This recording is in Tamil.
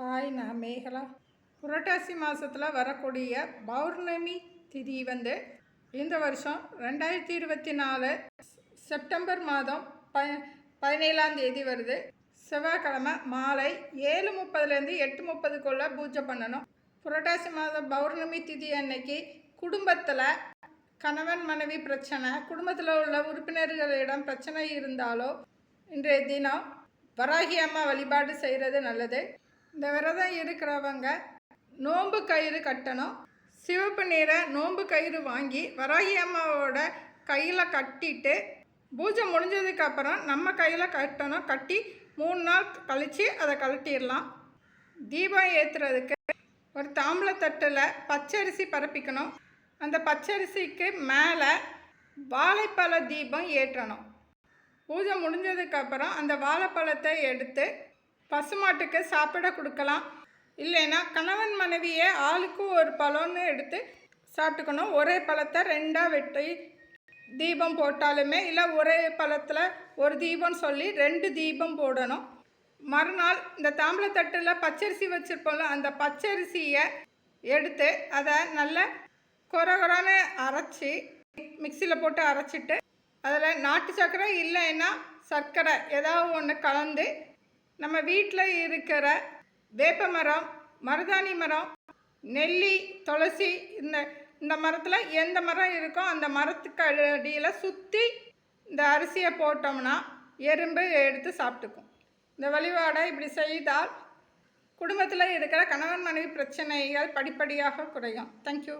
ஹாய் நான் மேகலா. புரட்டாசி மாதத்தில் வரக்கூடிய பௌர்ணமி திதி வந்து இந்த வருஷம் ரெண்டாயிரத்தி இருபத்தி நாலு செப்டம்பர் மாதம் ப பதினேழாம் தேதி வருது. செவ்வாய்க்கிழமை மாலை ஏழு முப்பதுலேருந்து எட்டு முப்பதுக்குள்ளே பூஜை பண்ணணும். புரட்டாசி மாதம் பௌர்ணமி திதி அன்னைக்கு குடும்பத்தில் கணவன் மனைவி பிரச்சனை குடும்பத்தில் உள்ள உறுப்பினர்களிடம் பிரச்சனை இருந்தாலோ இன்றைய தினம் வராகி அம்மா வழிபாடு செய்கிறது நல்லது. இந்த விரதம் இருக்கிறவங்க நோன்பு கயிறு கட்டணும். சிவப்பு நிற நோன்பு கயிறு வாங்கி வராகி அம்மாவோட கையில் கட்டிட்டு பூஜை முடிஞ்சதுக்கப்புறம் நம்ம கையில் கட்டணும். கட்டி மூணு நாள் கழித்து அதை கழட்டிடலாம். தீபம் ஏற்றுறதுக்கு ஒரு தாம்பளத்தட்டில் பச்சரிசி பரப்பிக்கணும். அந்த பச்சரிசிக்கு மேலே வாழைப்பழ தீபம் ஏற்றணும். பூஜை முடிஞ்சதுக்கப்புறம் அந்த வாழைப்பழத்தை எடுத்து பசுமாட்டுக்கு சாப்பிட கொடுக்கலாம். இல்லைன்னா கணவன் மனைவியே ஆளுக்கு ஒரு பழம்னு எடுத்து சாப்பிட்டுக்கணும். ஒரே பழத்தை ரெண்டாக வெட்டி தீபம் போட்டாலுமே இல்லை ஒரே பழத்தில் ஒரு தீபம் சொல்லி ரெண்டு தீபம் போடணும். மறுநாள் இந்த தாம்பளத்தட்டில் பச்சரிசி வச்சுருப்போம்ல அந்த பச்சரிசியை எடுத்து அதை நல்ல கொர கொரன்னு அரைச்சி மிக்சியில் போட்டு அரைச்சிட்டு அதில் நாட்டு சர்க்கரை இல்லைன்னா சர்க்கரை ஏதாவது ஒன்று கலந்து நம்ம வீட்டில் இருக்கிற வேப்ப மரம் மருதாணி மரம் நெல்லி துளசி இந்த இந்த மரத்தில் எந்த மரம் இருக்கோ அந்த மரத்துக்கு அடியில் சுற்றி இந்த அரிசியை போட்டோம்னா எறும்பு எடுத்து சாப்பிட்டுக்கும். இந்த வழிபாடை இப்படி செய்தால் குடும்பத்தில் இருக்கிற கணவன் மனைவி பிரச்சனைகள் படிப்படியாக குறையும். தேங்க்யூ